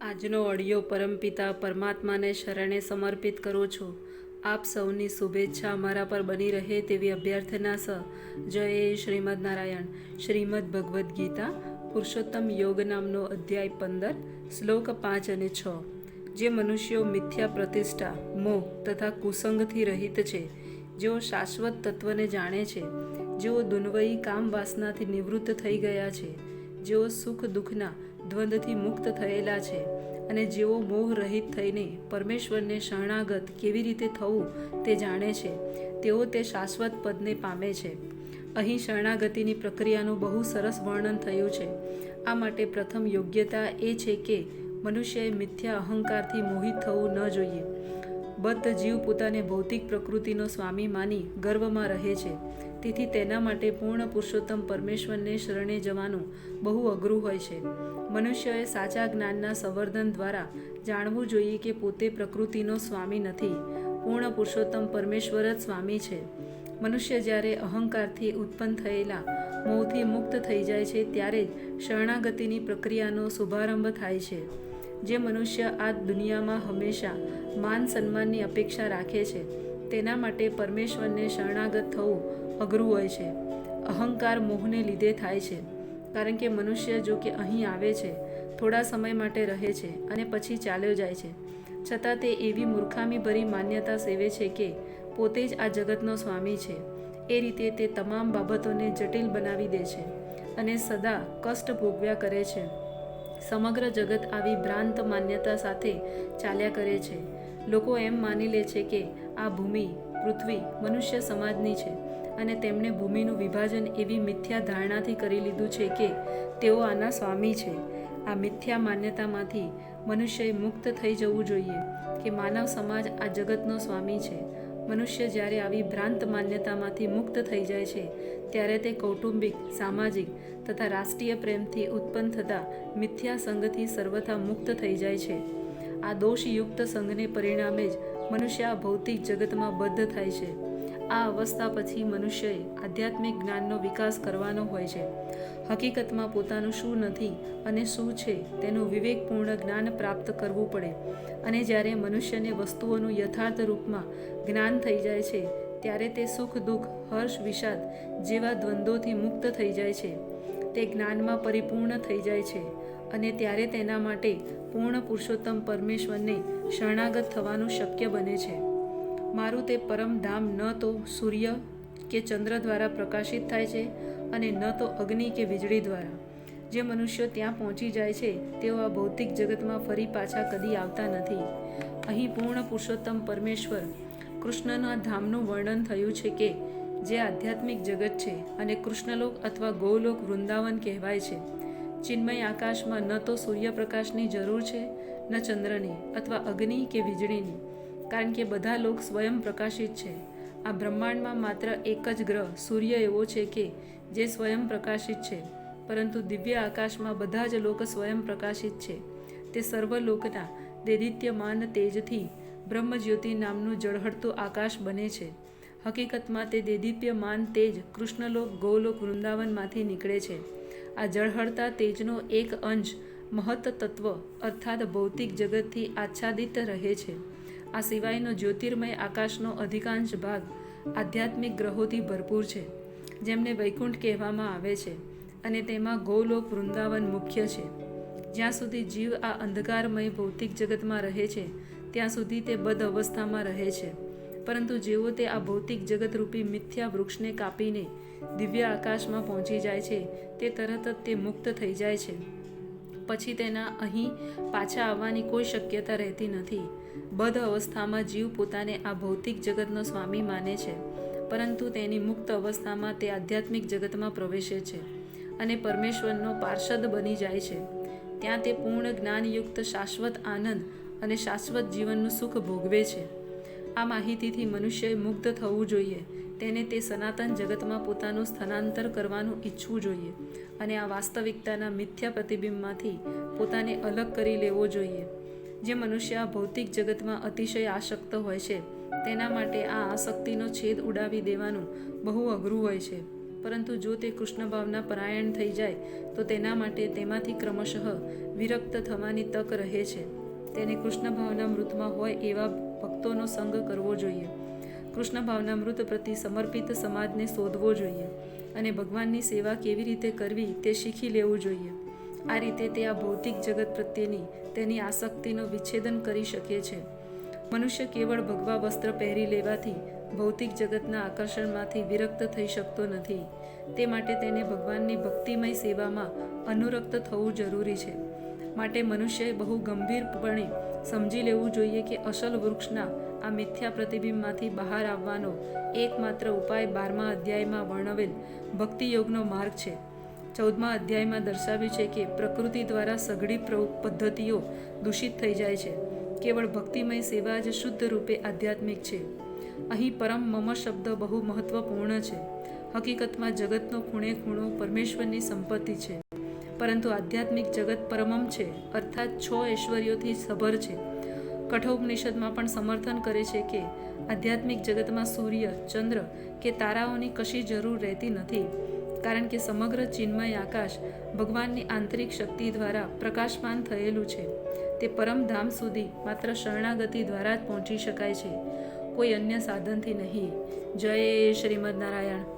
આજનો ઓડિયો પરમપિતા પરમાત્માને શરણે સમર્પિત કરું છું. આપ સૌની શુભેચ્છા અમારા પર બની રહે તેવી અભ્યર્થના સ. જય શ્રીમદ નારાયણ. શ્રીમદ ભગવદ્ ગીતા, પુરુષોત્તમ યોગ નામનો અધ્યાય પંદર, શ્લોક પાંચ અને છ. જે મનુષ્યો મિથ્યા પ્રતિષ્ઠા, મોહ તથા કુસંગથી રહિત છે, જેઓ શાશ્વત તત્વને જાણે છે, જેઓ દુન્વયી કામ વાસનાથી નિવૃત્ત થઈ ગયા છે, જેઓ સુખ દુઃખના દ્વંદ્વથી મુક્ત થયેલા છે અને જેઓ મોહ રહિત થઈને પરમેશ્વરને શરણાગત કેવી રીતે થવું તે જાણે છે. તેઓ તે શાશ્વત પદને પામે છે. અહીં શરણાગતિની પ્રક્રિયાનું બહુ સરસ વર્ણન થયું છે. આ માટે પ્રથમ યોગ્યતા એ છે કે મનુષ્યએ મિથ્યા અહંકારથી મોહિત થવું ન જોઈએ. બદ્ધ જીવ પોતાને ભૌતિક પ્રકૃતિનો સ્વામી માની ગર્વમાં રહે છે. તેથી તેના માટે પૂર્ણ પુરુષોત્તમ પરમેશ્વરને શરણે જવાનું બહુ અઘરું હોય છે. મનુષ્યએ સાચા જ્ઞાનના સંવર્ધન દ્વારા જાણવું જોઈએ કે પોતે પ્રકૃતિનો સ્વામી નથી. પૂર્ણ પુરુષોત્તમ પરમેશ્વર જ સ્વામી છે. મનુષ્ય જ્યારે અહંકારથી ઉત્પન્ન થયેલા મોહથી મુક્ત થઈ જાય છે, ત્યારે જ શરણાગતિની પ્રક્રિયાનો શુભારંભ થાય છે. જે મનુષ્ય આ દુનિયામાં હંમેશા માન સન્માનની અપેક્ષા રાખે છે, તેના માટે પરમેશ્વરને શરણાગત થવું અઘરું હોય છે. અહંકાર મોહને લીધે થાય છે, કારણ કે મનુષ્ય જો કે અહીં આવે છે, થોડા સમય માટે રહે છે અને પછી ચાલ્યો જાય છે. છતાં તે એવી મૂર્ખામી ભરી માન્યતા સેવે છે કે પોતે જ આ જગતનો સ્વામી છે. એ રીતે તે તમામ બાબતોને જટિલ બનાવી દે છે અને સદા કષ્ટ ભોગવ્યા કરે છે. સમગ્ર જગત આવી ભ્રાંત માન્યતા સાથે ચાલ્યા કરે છે. લોકો એમ માની લે છે કે આ ભૂમિ પૃથ્વી મનુષ્ય સમાજની છે અને તેમણે ભૂમિનું વિભાજન એવી મિથ્યા ધારણાથી કરી લીધું છે કે તેઓ આના સ્વામી છે. આ મિથ્યા માન્યતામાંથી મનુષ્યએ મુક્ત થઈ જવું જોઈએ કે માનવ સમાજ આ જગતનો સ્વામી છે. મનુષ્ય જ્યારે આવી ભ્રાંત માન્યતામાંથી મુક્ત થઈ જાય છે, ત્યારે તે કૌટુંબિક, સામાજિક તથા રાષ્ટ્રીય પ્રેમથી ઉત્પન્ન થતા મિથ્યા સંઘથી સર્વથા મુક્ત થઈ જાય છે. આ દોષયુક્ત સંઘને પરિણામે જ મનુષ્ય આ ભૌતિક જગતમાં બદ્ધ થાય છે. આ અવસ્થા પછી મનુષ્યએ આધ્યાત્મિક જ્ઞાનનો વિકાસ કરવાનો હોય છે. હકીકતમાં પોતાનું શું નથી અને શું છે તેનું વિવેકપૂર્ણ જ્ઞાન પ્રાપ્ત કરવું પડે. અને જ્યારે મનુષ્યને વસ્તુઓનું યથાર્થ રૂપમાં જ્ઞાન થઈ જાય છે, ત્યારે તે સુખ, દુઃખ, હર્ષ, વિષાદ જેવા દ્વંદ્વોથી મુક્ત થઈ જાય છે. તે જ્ઞાનમાં પરિપૂર્ણ થઈ જાય છે અને ત્યારે તેના માટે પૂર્ણ પુરુષોત્તમ પરમેશ્વરને શરણાગત થવાનું શક્ય બને છે. મારું તે પરમ ધામ ન તો સૂર્ય કે ચંદ્ર દ્વારા પ્રકાશિત થાય છે અને ન તો અગ્નિ કે વીજળી દ્વારા. જે મનુષ્યો ત્યાં પહોંચી જાય છે, તેઓ આ ભૌતિક જગતમાં ફરી પાછા કદી આવતા નથી. અહીં પૂર્ણ પુરુષોત્તમ પરમેશ્વર કૃષ્ણના ધામનું વર્ણન થયું છે કે, જે આધ્યાત્મિક જગત છે અને કૃષ્ણલોક અથવા ગૌલોક વૃંદાવન કહેવાય છે. ચિન્મય આકાશમાં ન તો સૂર્યપ્રકાશની જરૂર છે, ન ચંદ્રની અથવા અગ્નિ કે વીજળીની. કારણ કે બધા લોક સ્વયં પ્રકાશિત છે. આ બ્રહ્માંડમાં માત્ર એક જ ગ્રહ, સૂર્ય એવો છે કે જે સ્વયં પ્રકાશિત છે. પરંતુ દિવ્ય આકાશમાં બધા જ લોક સ્વયં પ્રકાશિત છે. તે સર્વ લોકના દેદિત્યમાન તેજથી બ્રહ્મજ્યોતિ નામનું જળહળતું આકાશ બને છે. હકીકતમાં તે દેદીપ્યમાન તેજ કૃષ્ણલોક, ગૌલોક, વૃંદાવનમાંથી નીકળે છે. આ જળહળતા તેજનો એક અંશ મહત્ત તત્વ અર્થાત ભૌતિક જગતથી આચ્છાદિત રહે છે. આ સિવાયનો જ્યોતિર્મય આકાશનો અધિકાંશ ભાગ આધ્યાત્મિક ગ્રહોથી ભરપૂર છે, જેમને વૈકુંઠ કહેવામાં આવે છે અને તેમાં ગૌલોક વૃંદાવન મુખ્ય છે. જ્યાં સુધી જીવ આ અંધકારમય ભૌતિક જગતમાં રહે છે, ત્યાં સુધી તે બદ અવસ્થામાં રહે છે. પરંતુ જેવો તે આ ભૌતિક જગતરૂપી મિથ્યા વૃક્ષને કાપીને દિવ્ય આકાશમાં પહોંચી જાય છે, તે તરત જ તે મુક્ત થઈ જાય છે. પછી તેના અહીં પાછા આવવાની કોઈ શક્યતા રહેતી નથી. બધ અવસ્થામાં જીવ પોતાને આ ભૌતિક જગતનો સ્વામી માને છે, પરંતુ તેની મુક્ત અવસ્થામાં તે આધ્યાત્મિક જગતમાં પ્રવેશે છે અને પરમેશ્વરનો પાર્ષદ બની જાય છે. ત્યાં તે પૂર્ણ જ્ઞાનયુક્ત શાશ્વત આનંદ અને શાશ્વત જીવનનું સુખ ભોગવે છે. આ માહિતીથી મનુષ્યએ મુગ્ધ થવું જોઈએ તેને તે સનાતન જગતમાં પોતાનું સ્થાનાંતર કરવાનું ઈચ્છવું જોઈએ અને આ વાસ્તવિકતાના મિથ્યા પ્રતિબિંબમાંથી પોતાને અલગ કરી લેવો જોઈએ. જે મનુષ્ય આ ભૌતિક જગતમાં અતિશય આસક્ત હોય છે, તેના માટે આ આસક્તિનો છેદ ઉડાવી દેવાનું બહુ અઘરું હોય છે. પરંતુ જો તે કૃષ્ણ ભાવના પરાયણ થઈ જાય, તો તેના માટે તેમાંથી ક્રમશઃ વિરક્ત થવાની તક રહે છે. તેને કૃષ્ણ ભાવના મૃતમાં હોય એવા ભક્તોનો સંગ કરવો જોઈએ. કૃષ્ણ ભાવના મૃત પ્રતિ સમર્પિત સમાજને શોધવો જોઈએ અને ભગવાનની સેવા કેવી રીતે કરવી તે શીખી લેવું જોઈએ. આ રીતે તે આ ભૌતિક જગત પ્રત્યેની તેની આસક્તિનો વિચ્છેદન કરી શકે છે. મનુષ્ય કેવળ ભગવા વસ્ત્ર પહેરી લેવાથી ભૌતિક જગતના આકર્ષણમાંથી વિરક્ત થઈ શકતો નથી. તે માટે તેને ભગવાનની ભક્તિમય સેવામાં અનુરક્ત થવું જરૂરી છે. માટે મનુષ્યએ બહુ ગંભીરપણે સમજી લેવું જોઈએ કે અસલ વૃક્ષના આ મિથ્યા પ્રતિબિંબમાંથી બહાર આવવાનો એકમાત્ર ઉપાય બારમા અધ્યાયમાં વર્ણવેલ ભક્તિયોગનો માર્ગ છે. ચૌદમા અધ્યાયમાં દર્શાવ્યું છે કે પ્રકૃતિ દ્વારા સઘળી પદ્ધતિઓ દૂષિત થઈ જાય છે. કેવળ ભક્તિમય સેવા જ શુદ્ધ રૂપે આધ્યાત્મિક છે. અહીં પરમ મમ શબ્દ બહુ મહત્વપૂર્ણ છે. હકીકતમાં જગતનો ખૂણે ખૂણો પરમેશ્વરની સંપત્તિ છે. પરંતુ આધ્યાત્મિક જગત પરમમ છે, અર્થાત છ ઐશ્વર્યોથી સભર છે. કઠોપનિષદમાં પણ સમર્થન કરે છે કે આધ્યાત્મિક જગતમાં સૂર્ય, ચંદ્ર કે તારાઓની કશી જરૂર રહેતી નથી. કારણ કે સમગ્ર ચિન્મય આકાશ ભગવાનની આંતરિક શક્તિ દ્વારા પ્રકાશમાન થયેલું છે. તે પરમધામ સુધી માત્ર શરણાગતિ દ્વારા જ પહોંચી શકાય છે. કોઈ અન્ય સાધનથી નહીં. જય શ્રીમદ નારાયણ.